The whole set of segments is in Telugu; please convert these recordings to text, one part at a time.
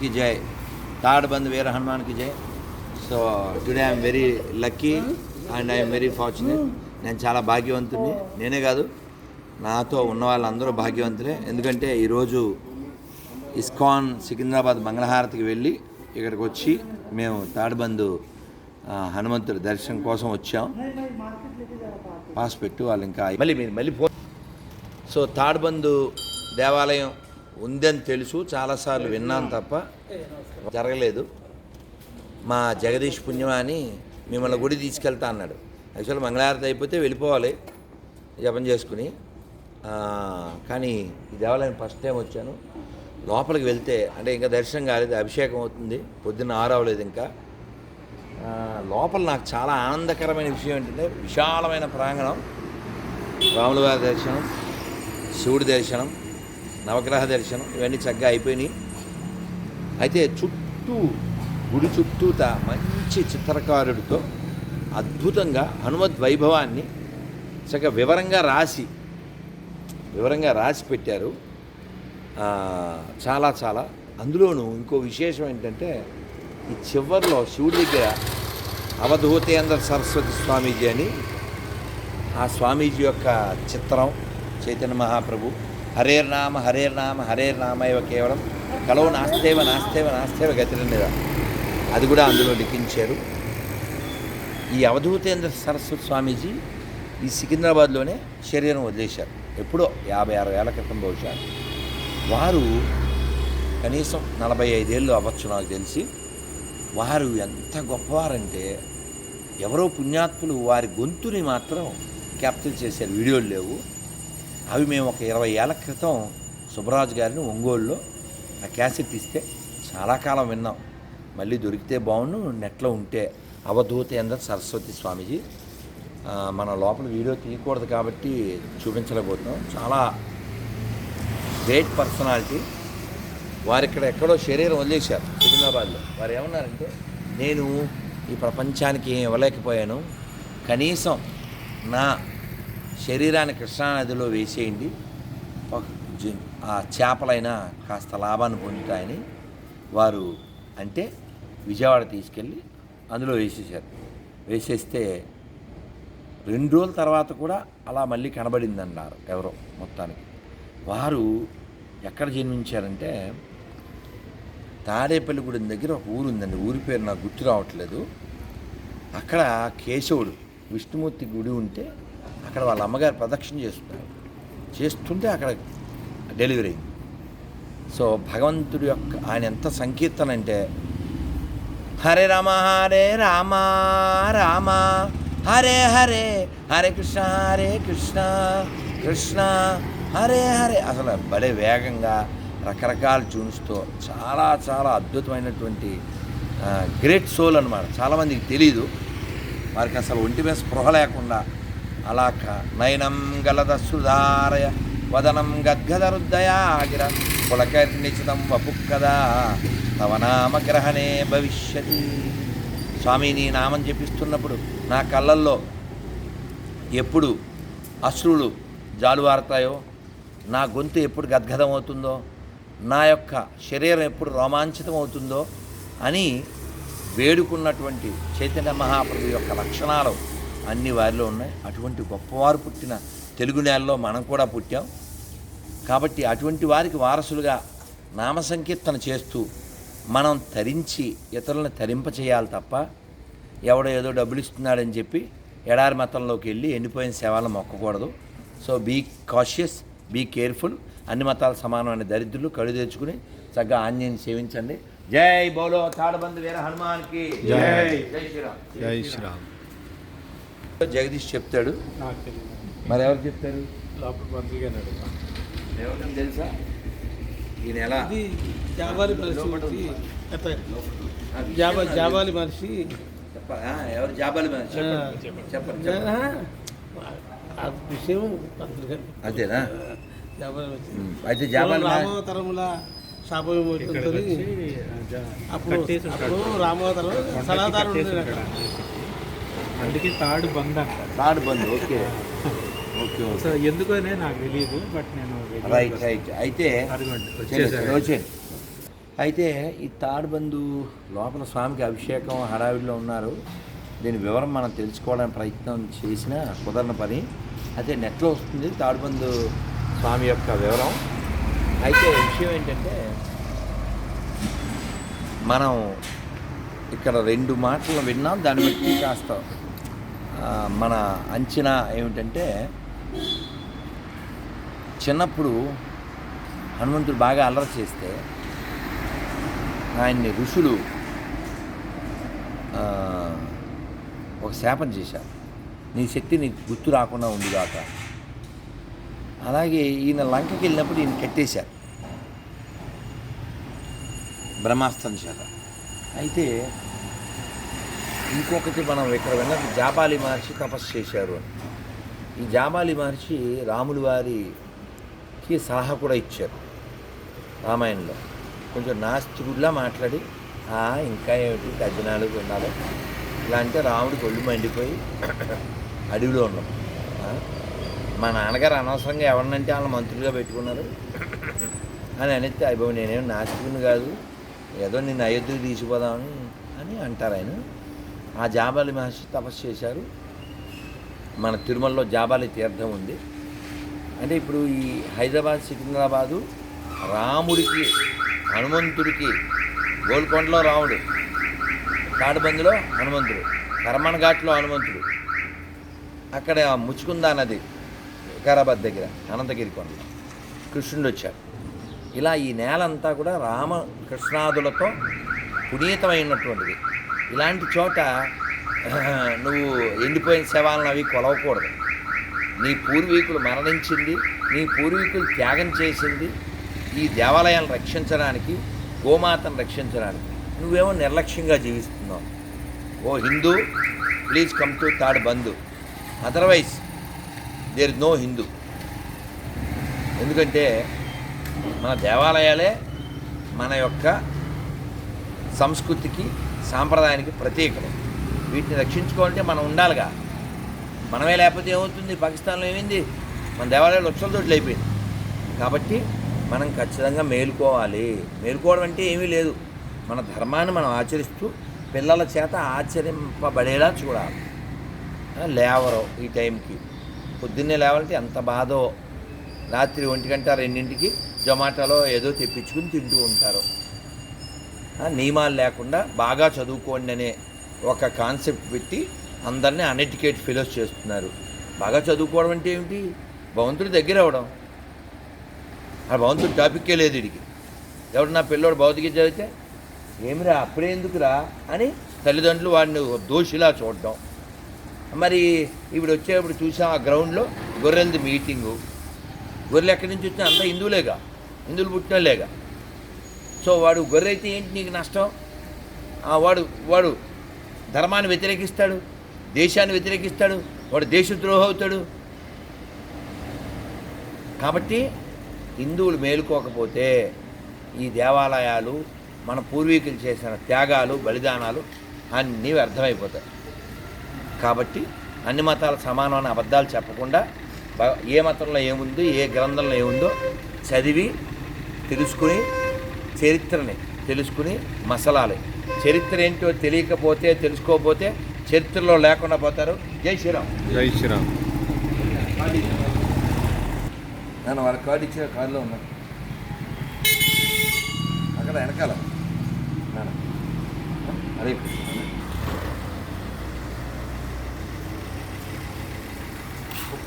కి జై తాడబంద్ వీర హనుమాన్కి జై so today I'm very lucky and I'm very fortunate నేను చాలా భాగ్యవంతుడిని. నేనే కాదు నాతో ఉన్న వాళ్ళందరూ భాగ్యవంతులే. ఎందుకంటే ఈరోజు ఇస్కాన్ సికింద్రాబాద్ మంగళహారతికి వెళ్ళి ఇక్కడికి వచ్చి మేము తాడబందు హనుమంతుడు హనుమంతుడి దర్శనం కోసం వచ్చాం. పాస్ పెట్టు వాళ్ళు ఇంకా మళ్ళీ మీరు మళ్ళీ ఫోన్ సో తాడబందు దేవాలయం ఉందని తెలుసు చాలాసార్లు విన్నాను తప్ప జరగలేదు. మా జగదీష్ పుణ్యమాని మిమ్మల్ని గుడి తీసుకెళ్తా అన్నాడు. యాక్చువల్ మంగళారతి అయిపోతే వెళ్ళిపోవాలి జపం చేసుకుని. కానీ ఈ దేవాలయం ఫస్ట్ టైం వచ్చాను. లోపలికి వెళ్తే అంటే ఇంకా దర్శనం కాలేదు అభిషేకం అవుతుంది పొద్దున్న ఆరవలేదు ఇంకా. లోపల నాకు చాలా ఆనందకరమైన విషయం ఏంటంటే విశాలమైన ప్రాంగణం రాముల వారి దర్శనం శివుడి దర్శనం నవగ్రహ దర్శనం ఇవన్నీ చక్కగా అయిపోయినాయి. అయితే చుట్టూ గుడి చుట్టూత మంచి చిత్రకారుడితో అద్భుతంగా హనుమద్ వైభవాన్ని చక్కగా వివరంగా రాసి వివరంగా రాసి పెట్టారు. చాలా చాలా. అందులోనూ ఇంకో విశేషం ఏంటంటే ఈ చివరిలో శివుడి దగ్గర అవధూతేంద్ర సరస్వతి స్వామీజీ అని ఆ స్వామీజీ యొక్క చిత్రం చైతన్య మహాప్రభు హరేర్నామ హరేర్నామ హరేర్ నామ ఇవ కేవలం కలవు నాస్తేవ నాస్తేవ నాస్తేవ గతిరనిద అది కూడా అందులో లిఖించారు. ఈ అవధూతేంద్ర సరస్వతి స్వామీజీ ఈ సికింద్రాబాద్లోనే శరీరం వదిలేశారు. ఎప్పుడో యాభై అరవై ఏళ్ళ క్రితం బహుశా. వారు కనీసం నలభై ఐదేళ్ళు అవ్వచ్చు నాకు తెలిసి. వారు ఎంత గొప్పవారంటే ఎవరో పుణ్యాత్ములు వారి గొంతుని మాత్రం క్యాప్చర్ చేశారు. వీడియోలు లేవు. అవి మేము ఒక ఇరవై ఏళ్ళ క్రితం సుబ్బరాజు గారిని ఒంగోలులో ఆ క్యాసెట్ ఇస్తే చాలా కాలం విన్నాం. మళ్ళీ దొరికితే బాగుండు నెట్లో ఉంటే అవధూత ఎంద సరస్వతి స్వామీజీ మన లోపల వీడియో తీయకూడదు కాబట్టి చూపించలేకపోతున్నాం. చాలా గ్రేట్ పర్సనాలిటీ. వారు ఇక్కడ ఎక్కడో శరీరం వదిలేశారు సికింద్రాబాద్లో. వారు ఏమన్నారంటే నేను ఈ ప్రపంచానికి ఏం ఇవ్వలేకపోయాను. కనీసం నా శరీరాన్ని కృష్ణానదిలో వేసేయండి. ఒక ఆ చేపలైనా కాస్త లాభాన్ని పొందుతాయని వారు అంటే విజయవాడ తీసుకెళ్ళి అందులో వేసేసారు వేసేస్తే రెండు రోజుల తర్వాత కూడా అలా మళ్ళీ కనబడిందన్నారు ఎవరో మొత్తానికి. వారు ఎక్కడ జన్మించారంటే తాడేపల్లిగూడెం దగ్గర ఒక ఊరు ఉందండి. ఊరి పేరు నాకు గుర్తు రావట్లేదు. అక్కడ కేశవుడు విష్ణుమూర్తి గుడి ఉంటే అక్కడ వాళ్ళ అమ్మగారు ప్రదక్షిణ చేస్తున్నారు. చేస్తుంటే అక్కడ డెలివరీ అయింది. సో భగవంతుడి యొక్క ఆయన ఎంత సంకీర్తన అంటే హరే రామ హరే రామ రామ హరే హరే హరే కృష్ణ హరే కృష్ణ కృష్ణ హరే హరే. అసలు బడే వేగంగా రకరకాల ట్యూన్స్తో చాలా చాలా అద్భుతమైనటువంటి గ్రేట్ సోల్ అనమాట చాలామందికి తెలీదు. వారికి అసలు ఒంటి మీద స్పృహ లేకుండా అలా క- నయనం గలద సుధారయ వదనం గద్గదరుద్దయాగిర పులకర్నిచితం వపుక్కదా తవ నామగ్రహణే భవిష్యతి. స్వామి నీ నామం జపిస్తున్నప్పుడు నా కళ్ళల్లో ఎప్పుడు అశ్రులు జాలువారుతాయో నా గొంతు ఎప్పుడు గద్గదం అవుతుందో నా యొక్క శరీరం ఎప్పుడు రోమాంచితం అవుతుందో అని వేడుకున్నటువంటి చైతన్య మహాప్రభు యొక్క లక్షణాలు అన్ని వారిలో ఉన్నాయి. అటువంటి గొప్పవారు పుట్టిన తెలుగు నేలలో మనం కూడా పుట్టాం. కాబట్టి అటువంటి వారికి వారసులుగా నామ సంకీర్తన చేస్తూ మనం తరించి ఇతరులను తరింప చేయాలి తప్ప ఎవడో ఏదో డబ్బులు ఇస్తున్నాడని చెప్పి ఎడారి మతంలోకి వెళ్ళి ఎండిపోయిన సేవలను మొక్కకూడదు. So be cautious be careful అన్ని మతాలు సమానమైన దరిద్రులు కళ్ళు తెచ్చుకుని చక్కగా ఆంజనేయుని సేవించండి. జై బోలో తాడబంది వీర హనుమాన్కి. జై. జై శ్రీరామ్. జై శ్రీరామ్. జగదీష్ చెప్తాడు. మరి ఎవరు చెప్తారు? ఎవరికైనా తెలుసా? ఈ నెల ఇది జాబాలి మనిషి జాబాలి మనిషి చెప్ప ఆ, ఎవరు? జాబాలి మరి చెప్పండి. విషయం పత్రిక అంతేనా? జాబాలి మనిషి ఉమ్, అయితే జాబాలి శాపం అప్పుడు రామవతరం సలహాదారు. అందుకే థర్డ్ బంద్ అంట. థర్డ్ బంద్ ఓకే. ఓకే సో ఎందుకనే నాకు తెలియదు బట్ నేను రైట్ రైట్. అయితే వచ్చేయండి. అయితే ఈ తాడుబందు లోపల స్వామికి అభిషేకం హడావిడిలో ఉన్నారు. దీని వివరం మనం తెలుసుకోవడానికి ప్రయత్నం చేసినా కుదరని పని. అయితే నెట్లో వస్తుంది తాడుబందు స్వామి యొక్క వివరం. అయితే విషయం ఏంటంటే మనం ఇక్కడ రెండు మాటలు విన్నాం దాన్ని బట్టి కాస్త మన అంచనా ఏమిటంటే చిన్నప్పుడు హనుమంతుడు బాగా అల్లరి చేస్తే ఆయన్ని ఋషులు ఒక శాపం చేశారు. నీ శక్తి నీకు గుర్తు రాకుండా ఉందిగాక అలాగే ఈయన లంకకి వెళ్ళినప్పుడు ఈయన కట్టేశారు. బ్రహ్మాస్త్రం చేత. అయితే ఇంకొకటి మనం ఇక్కడ విన్నది జాబాలి మహర్షి తపస్సు చేశారు అని. ఈ జాబాలి మహర్షి రాములు వారికి సలహా కూడా ఇచ్చారు రామాయణంలో. కొంచెం నాస్తికుడిలా మాట్లాడి ఇంకా ఏమిటి? తజ్జనాలు ఉండాలి. ఇలా అంటే రాముడికి ఒళ్ళు మండిపోయి అడవిలో ఉన్నాం. మా నాన్నగారు అనవసరంగా ఎవరినంటే వాళ్ళ మంత్రులుగా పెట్టుకున్నారు. అని అనిస్తే అయిపోయి నేనేం నాస్తికుని కాదు. ఏదో నిన్ను అయోధ్యకు తీసుకుపోదామని అని అంటారు ఆయన. ఆ జాబాలి మహర్షి తపస్సు చేశారు. మన తిరుమలలో జాబాలి తీర్థం ఉంది. అంటే ఇప్పుడు ఈ హైదరాబాద్ సికింద్రాబాదు రాముడికి హనుమంతుడికి గోల్కొండలో రాముడు తాడుబందిలో హనుమంతుడు కర్మన్ ఘాట్లో హనుమంతుడు అక్కడ ముచ్చుకుందా నది వికారాబాద్ దగ్గర అనంతగిరి కొండ కృష్ణుడు వచ్చాడు. ఇలా ఈ నేలంతా కూడా రామ కృష్ణాదులతో పునీతమైనటువంటిది. ఇలాంటి చోట నువ్వు ఎండిపోయిన శవాలను అవి కొలవకూడదు. నీ పూర్వీకులు మరణించింది నీ పూర్వీకులు త్యాగం చేసింది ఈ దేవాలయాలను రక్షించడానికి గోమాతను రక్షించడానికి. నువ్వేమో నిర్లక్ష్యంగా జీవిస్తున్నావు. ఓ Hindu please come to third Bandhu. Otherwise there no Hindu. ఎందుకంటే మన దేవాలయాలే మన యొక్క సంస్కృతికి సాంప్రదాయానికి ప్రతీకలు. వీటిని రక్షించుకోవాలంటే మనం ఉండాలిగా. మనమే లేకపోతే ఏమవుతుంది? పాకిస్తాన్లో ఏమైంది? మన దేవాలయాలు లక్షల తోటి అయిపోయింది. కాబట్టి మనం ఖచ్చితంగా మేలుకోవాలి. మేలుకోవడం అంటే ఏమీ లేదు. మన ధర్మాన్ని మనం ఆచరిస్తూ పిల్లల చేత ఆచరింపబడేలా చూడాలి. లేవరు ఈ టైంకి. పొద్దున్నే లేవాలంటే ఎంత బాధో. రాత్రి ఒంటి గంట రెండింటికి జొమాటోలో ఏదో తెప్పించుకుని తింటూ ఉంటారు. నియమాలు లేకుండా బాగా చదువుకోండి అనే ఒక కాన్సెప్ట్ పెట్టి అందరినీ అన్ఎడ్యుకేట్ ఫిలోస్ చేస్తున్నారు. బాగా చదువుకోవడం అంటే ఏమిటి? భగవంతుడి దగ్గర అవ్వడం. ఆ భగవంతుడి టాపిక్కే లేదు ఇడికి. ఎవడు నా పిల్లోడు భౌతిక చదివితే? ఏమిరా అప్పుడే ఎందుకురా అని తల్లిదండ్రులు వాడిని దోషిలా చూడడం. మరి ఇప్పుడు వచ్చేప్పుడు చూసాం ఆ గ్రౌండ్లో గొర్రెలది మీటింగు. గొర్రెలు ఎక్కడి నుంచి వచ్చినా అంతా హిందువులేగా. హిందువులు పుట్టినలేగా సో వాడు గొర్రె అయితే ఏంటి నీకు నష్టం? ఆ వాడు వాడు ధర్మాన్ని వ్యతిరేకిస్తాడు దేశాన్ని వ్యతిరేకిస్తాడు వాడు దేశద్రోహం అవుతాడు కాబట్టి హిందువులు మేలుకోకపోతే ఈ దేవాలయాలు మన పూర్వీకులు చేసిన త్యాగాలు బలిదానాలు అన్నీ వ్యర్థమైపోతాయి. కాబట్టి అన్ని మతాల సమానమైన అబద్ధాలు చెప్పకుండా ఏ మతంలో ఏముందో ఏ గ్రంథంలో ఏముందో చదివి తెలుసుకుని చరిత్రని తెలుసుకుని మసలాలి. చరిత్ర ఏంటో తెలియకపోతే తెలుసుకోకపోతే చరిత్రలో లేకుండా పోతారు. జై శ్రీరామ్. జై శ్రీరామ్. నన్ను వాళ్ళ కార్డు ఇచ్చిన కారులో ఉన్నాను అక్కడ వెనకాల.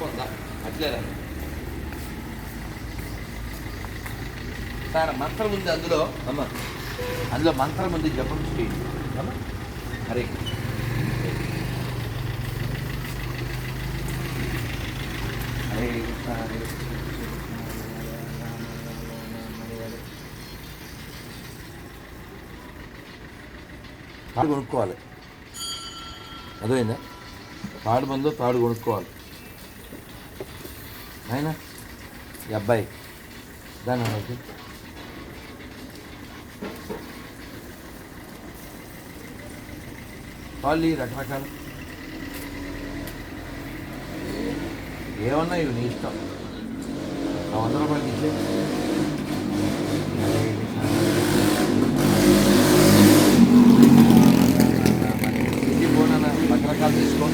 ఉందా? అట్లేదా సార్ మంత్రం ఉంది అందులో. అమ్మ అందులో మంత్రం ఉంది జపం చేయండి అమ్మ హరే కృష్ణ. హరే హరే తాడు కొనుక్కోవాలి. అదేనా తాడు మందు తాడు కొనుక్కోవాలి. ఆయన ఈ అబ్బాయి. దాని వాళ్ళు రకరకాలు. ఏమన్నా ఇవి నీ ఇష్టం? ఆ వంద రూపాయలకి ఇచ్చే ఇది పోనా రకరకాలు తీసుకో.